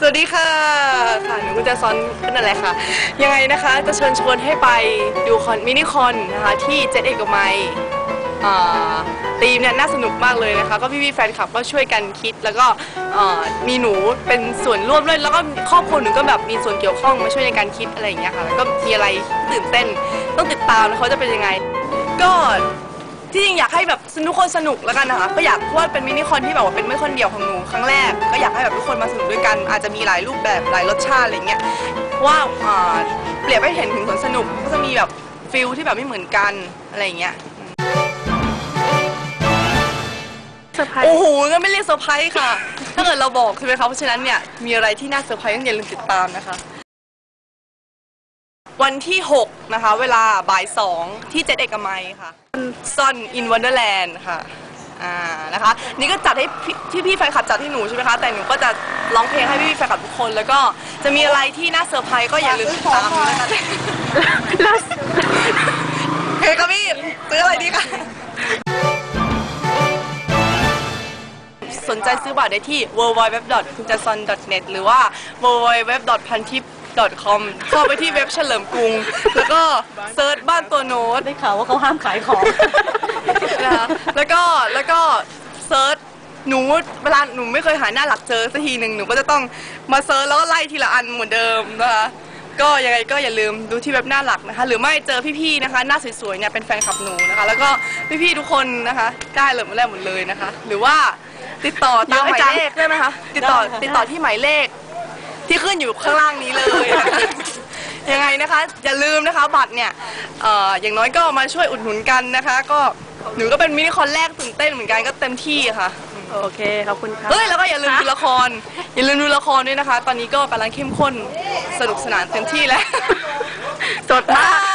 สวัสดีค่ะค่ะหนูกุญแจซอนเป็นอะไรคะยังไงนะคะจะเชิญชวนให้ไปดูคอนมินิคอนนะคะที่เจ็ดเอกมัยอ่าธีมเนี่ยน่าสนุกมากเลยนะคะ ก็พี่ๆแฟนคลับก็ช่วยกันคิด แล้วก็มีหนูเป็นส่วนร่วมด้วยแล้วก็ครอบครัวหนูก็แบบมีส่วนเกี่ยวข้องมาช่วยในการคิดอะไรอย่างเงี้ยค่ะแล้วก็มีอะไรตื่นเต้นต้องติดตามนะเขาจะเป็นยังไง ก็ที่จริงอยากให้แบบทุกคนสนุกแล้วกันนะคะก็อยากว่าเป็นมินิคอนที่แบบว่าเป็นไมินิคนเดียวของหนูครั้งแรก ก็อยากให้แบบ กคนมาสนุกด้วยกัน อาจจะมีหลายรูปแบบหลายรสชาติอะไรเงี้ยเพราะว่าอ่าเปรียบให้เห็นถึงผลสนุกก็จะมีแบบฟิลที่แบบไม่เหมือนกันอะไรอย่างเงี้ยเซอร์ไพรส์โอ้โหงั้นไม่เรียกเซอร์ไพรส์ค่ะ ถ้าเกิดเราบอกใช่ไหมคะเพราะฉะนั้นเนี่ยมีอะไรที่น่าเซอร์ไพรส์ต้องอย่าลืมติดตามนะคะ วันที่6นะคะ เวลาบ่าย2ที่เจ็ดเอกมัยค่ะ Sun in Wonderland ค่ะ อ่านะคะ นี่ก็จัดให้พี่ที่พี่แฟนคลับจัดให้หนูใช่ไหมคะ แต่หนูก็จะร้องเพลงให้พี่แฟนคลับทุกคน แล้วก็จะมีอะไรที่น่าเซอร์ไพรส์ก็อย่าลืมติดตามนะคะแล้วเฮ้ยครับพี่ซื้ออะไรดีคะสนใจซื้อบัตรได้ที่ w w w k u n j a s o n n e t หรือว่า w w w p a n t i p com เข้าไปที่เว็บเฉลิมกรุง แล้วก็เซิร์ชบ้านตัวโน้ต ได้ข่าวว่าเขาห้ามขายของนะคะ แล้วก็แล้วก็เซิร์ชหนูเวลาหนูไม่เคยหาหน้าหลักเจอสักทีหนึ่งหนูก็จะต้องมาเซิร์ชแล้วก็ไล่ทีละอันเหมือนเดิมนะคะก็ยังไงก็อย่าลืมดูที่เว็บหน้าหลักนะคะ หรือไม่เจอพี่ๆนะคะ หน้าสวยๆเนี่ยเป็นแฟนคลับหนูนะคะ แล้วก็พี่ๆทุกคนนะคะได้เลยหมดแล้วหมดเลยนะคะ หรือว่าติดต่อตามหมายเลขได้ไหมคะติดต่อได้ค่ะติดต่อที่หมายเลข ที่ขึ้นอยู่ข้างล่างนี้เลยนะคะยังไงนะคะอย่าลืมนะคะบัตรเนี่ยเอ่ออย่างน้อยก็มาช่วยอุดหนุนกันนะคะ ก็ หนูก็เป็นมินิคอนแรกตื่นเต้นเหมือนกันก็เต็มที่ค่ะ โอเค ขอบคุณครับ เฮ้ย แล้วก็อย่าลืมดูละคร อย่าลืมดูละครด้วยนะคะ ตอนนี้ก็กำลังเข้มข้น สนุกสนานเต็มที่แล้ว สดมาก